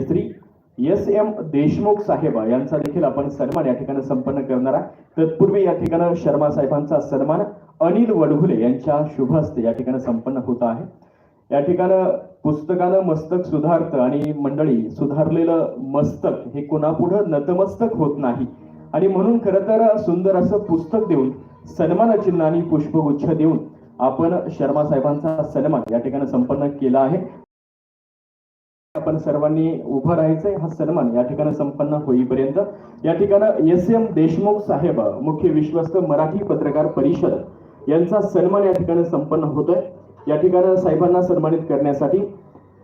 Shri S M Deshmukh साहेब यांचा देखील आपण सन्मान या ठिकाणी संपन्न करणार आहे तत्पूर्वी या ठिकाणी शर्मा साहेबांचा सन्मान अनिल वडहुले यांच्या शुभ हस्ते या ठिकाणी संपन्न होत आहे. या ठिकाणी पुस्तकानं मस्तक सुधारतं आणि मंडळी सुधारलेलं मस्तक हे कोणापुढं नतमस्तक होत नाही. आणि म्हणून खरं तर सुंदर असं पुस्तक देऊन सन्मान चिन्ह आणि पुष्पगुच्छ देऊन आपण शर्मा साहेबांचा सन्मान या ठिकाणी संपन्न केला आहे. आपण सर्वांनी उभं राहायचंय. हा सन्मान या ठिकाणी संपन्न होईपर्यंत. या ठिकाणी एस एम देशमुख साहेब मुख्य विश्वस्त मराठी पत्रकार परिषद यांचा सन्मान या ठिकाणी संपन्न होतोय. या ठिकाणी साहेबांना सन्मानित करण्यासाठी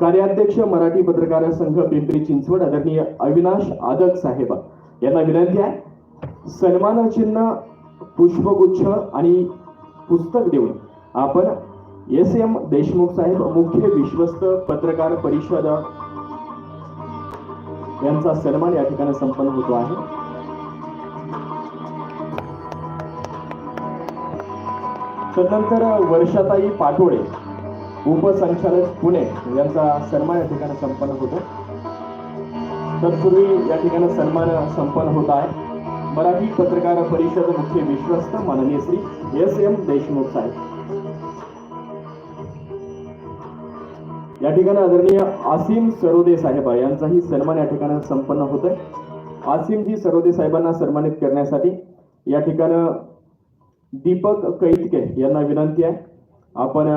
कार्याध्यक्ष मराठी पत्रकार संघ पिंपरी चिंचवड आदरणीय अविनाश आदक साहेब यांना विनंती आहे. सन्मान चिन्ह पुष्पगुच्छ आणि पुस्तक देऊन आपण एस एम देशमुख साहेब मुख्य विश्वस्त पत्रकार परिषद यांचा सन्मान या ठिकाणी संपन्न होतो आहे. तदनंतर वर्षाताई पाटोळे उपसंचालक पुणे यांचा सन्मान या ठिकाणी संपन्न होतो. तत्पूर्वी या ठिकाणी सन्मान संपन्न होत आहे. मराठी पत्रकार परिषद मुख्य विश्वस्त माननीय श्री एस एम देशमुख साहेब. या ठिकाणी आदरणीय आसिम सरोदे साहेब यांचाही सन्मान या ठिकाणी संपन्न होतोय. आसिमजी सरोदे साहेबांना सन्मानित करण्यासाठी या ठिकाणी दीपक कैतके यांना विनंती आहे. आपण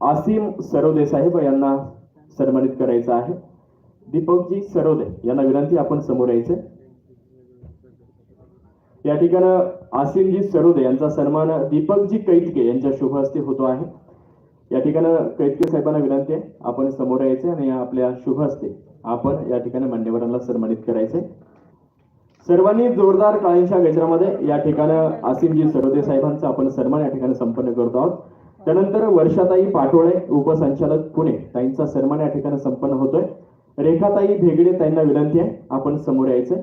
आसिम सरोदे साहेब यांना सन्मानित करायचं आहे. दीपकजी सरोदे यांना विनंती आपण समोर यायचे या ठिकाणी आसिमजी सरोदे यांचा सन्मान दीपकजी कैतके यांच्या शुभ हस्ते होतो आहे. या ठिकाणी कैतके साहेबांना विनंती आहे आपण समोर यायचे आणि आपल्या शुभ असते आपण या ठिकाणी मान्यवरांना सन्मानित करायचे सर्वांनी जोरदार काळींच्या गजरामध्ये या ठिकाणी आसिमजी सरोदे साहेबांचा आपण सन्मान या ठिकाणी संपन्न करतो आहोत. त्यानंतर वर्षाताई पाटोळे उपसंचालक पुणे ताईंचा सन्मान या ठिकाणी संपन्न होतोय. रेखाताई भेगडे ताईंना विनंती आहे आपण समोर यायचे.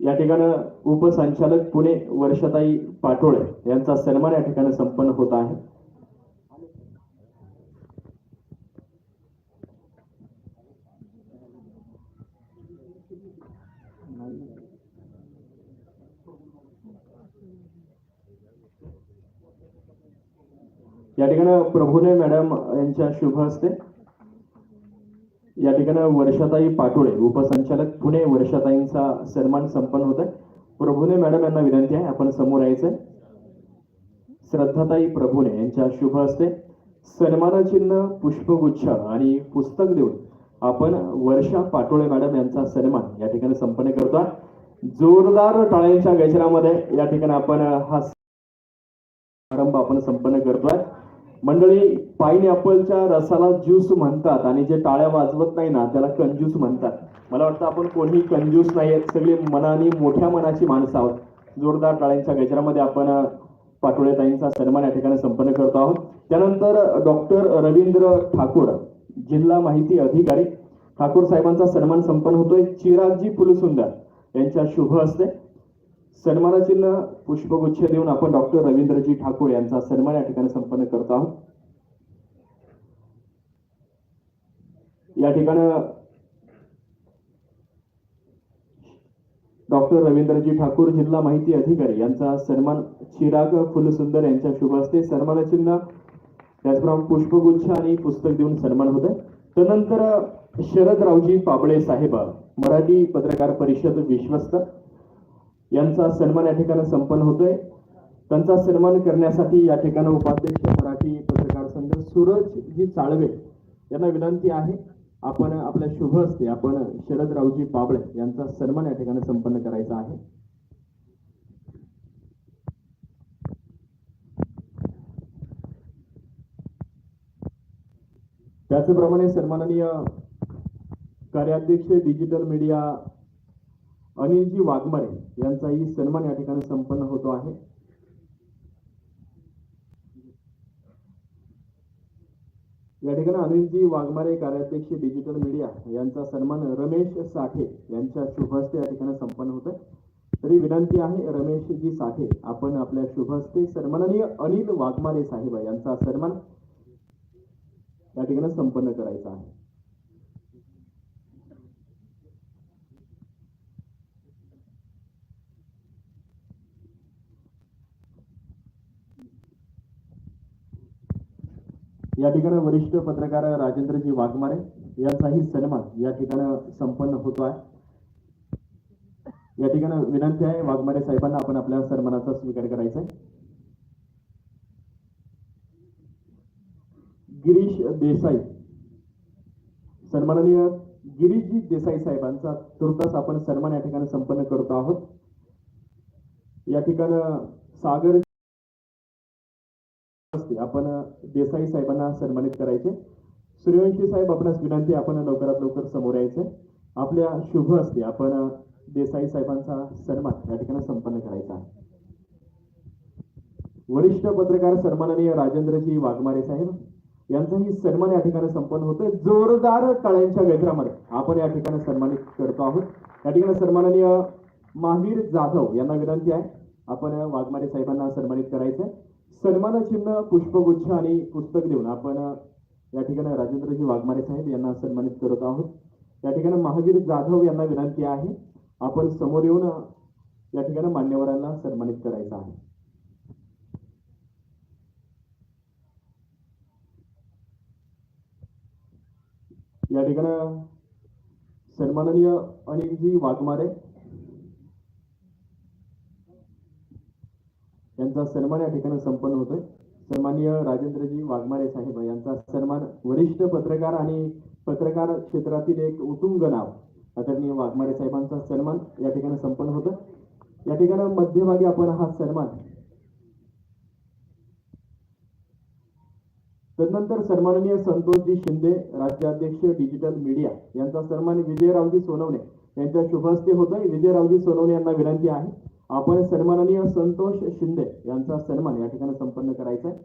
या ठिकाणी उपसंचालक पुणे वर्षाताई पाटोळे यांचा सन्मान या ठिकाणी संपन्न होत आहे. या ठिकाणी प्रभुने मॅडम यांच्या शुभ हस्ते या ठिकाणी वर्षाताई पाटोळे उपसंचालक पुणे वर्षाताईंचा सन्मान संपन्न होत आहे प्रभुने मॅडम यांना विनंती आहे आपण समोर यायचंय. श्रद्धाताई प्रभुने यांच्या शुभ हस्ते सन्मानचिन्ह पुष्पगुच्छ आणि पुस्तक देऊन आपण वर्षा पाटोळे मॅडम यांचा सन्मान या ठिकाणी संपन्न करतो जोरदार टाळ्यांच्या गजरामध्ये या ठिकाणी आपण हा आरंभ आपण संपन्न करतोय. मंडळी पायनॅपलच्या रसाला ज्यूस म्हणतात आणि जे टाळ्या वाजवत नाही ना त्याला कंजूस म्हणतात. मला वाटतं आपण कोणी कंजूस नाही आहेत सगळी मनाने मोठ्या मनाची माणसं आहोत. जोरदार टाळ्यांच्या गजरामध्ये आपण पाटोळे ताईंचा सन्मान या ठिकाणी संपन्न करतो आहोत. त्यानंतर डॉक्टर रवींद्र ठाकूर जिल्हा माहिती अधिकारी. ठाकूर साहेबांचा सन्मान संपन्न होतोय. चिरागजी फुलसुंदर यांच्या शुभ हस्ते. सन्मानचिन्ह पुष्पगुच्छ देऊन आपण डॉक्टर रवींद्रजी ठाकूर यांचा सन्मान या ठिकाणी संपन्न करत आहोत. या ठिकाणी डॉक्टर रवींद्रजी ठाकूर जिल्हा माहिती अधिकारी यांचा सन्मान चिराग फुलसुंदर यांच्या शुभ हस्ते सन्मानचिन्ह त्याचप्रमाणे पुष्पगुच्छ आणि पुस्तक देऊन सन्मान होत आहे. त्यानंतर शरदरावजी पाबळे साहेब मराठी पत्रकार परिषद विश्वस्त. यांचा सन्मान या ठिकाणी संपन्न होतोय. त्यांचा सन्मान करण्यासाठी या ठिकाणी उपाध्यक्ष मराठी पत्रकार संघ सूरजजी चाळवे यांना विनंती आहे. आपण आपल्या शुभ असते आपण शरदरावजी पाबळे यांचा सन्मान या ठिकाणी संपन्न करायचा आहे. त्याचप्रमाणे सन्माननीय कार्याध्यक्ष डिजिटल मीडिया अनिलजी वाघमारे यांचाही सन्मान या ठिकाणी संपन्न होतो आहे. या ठिकाणी अनिलजी वाघमारे कार्याध्यक्ष डिजिटल मीडिया यांचा सन्मान रमेश साठे यांच्या शुभहस्ते या ठिकाणी संपन्न होत तरी विनंती आहे रमेशजी साठे आपण आपल्या शुभहस्ते सन्माननीय अनिल वाघमारे साहेब यांचा सन्मान या ठिकाणी संपन्न करायचा आहे. या ठिकाणी वरिष्ठ पत्रकार राजेंद्रजी वाघमारे यांचाही सन्मान या ठिकाणी संपन्न होतो आहे. या ठिकाणी विनंती आहे वाघमारे साहेबांना आपण आपल्या सन्मानाचा स्वीकार करायचा आहे. गिरीश देसाई. सन्माननीय गिरीशजी देसाई साहेबांचा तुर्तास आपण सन्मान या ठिकाणी संपन्न करतो आहोत. या ठिकाणी सागर आपण देसाई साहेबांना सन्मानित करायचे. सूर्यवंशी साहेब आपणास विनंती आपण लवकरात लवकर समोर यायचं. आपल्या शुभ असते आपण देसाई साहेबांचा सन्मान या ठिकाणी संपन्न करायचा. वरिष्ठ पत्रकार सन्माननीय राजेंद्रजी वाघमारे साहेब यांचाही सन्मान या ठिकाणी संपन्न होतोय. जोरदार टाळ्यांच्या गजरामध्ये आपण या ठिकाणी सन्मानित करतो आहोत. या ठिकाणी सन्माननीय महावीर जाधव यांना विनंती आहे. आपण वाघमारे साहेबांना सन्मानित करायचंय. सन्मानचिन्ह पुष्पगुच्छ आणि पुस्तक देऊन आपण या ठिकाणी राजेंद्रजी वाघमारे साहेब यांना सन्मानित करत आहोत. या ठिकाणी महावीर जाधव यांना विनंती आहे आपण समोर येऊन या ठिकाणी मान्यवरांना सन्मानित करायचं आहे. या ठिकाणी सन्माननीय अनिलजी वाघमारे यांचा सन्मान या ठिकाणी संपन्न होतोय. सन्माननीय राजेंद्रजी वाघमारे साहेब यांचा सन्मान वरिष्ठ पत्रकार आणि पत्रकार क्षेत्रातील एक उत्तुंग नाव आदरणीय वाघमारे साहेबांचा सन्मान या ठिकाणी संपन्न होतो या ठिकाणी मध्यभागी आपण हा सन्मान. तदनंतर सन्माननीय संतोषजी शिंदे राज्याध्यक्ष डिजिटल मीडिया यांचा सन्मान विजयरावजी सोनवणे यांच्या शुभ हस्ते होतोय. विजयरावजी सोनवणे यांना विनंती आहे. आपण सन्माननीय संतोष शिंदे यांचा सन्मान या ठिकाणी संपन्न करायचा आहे.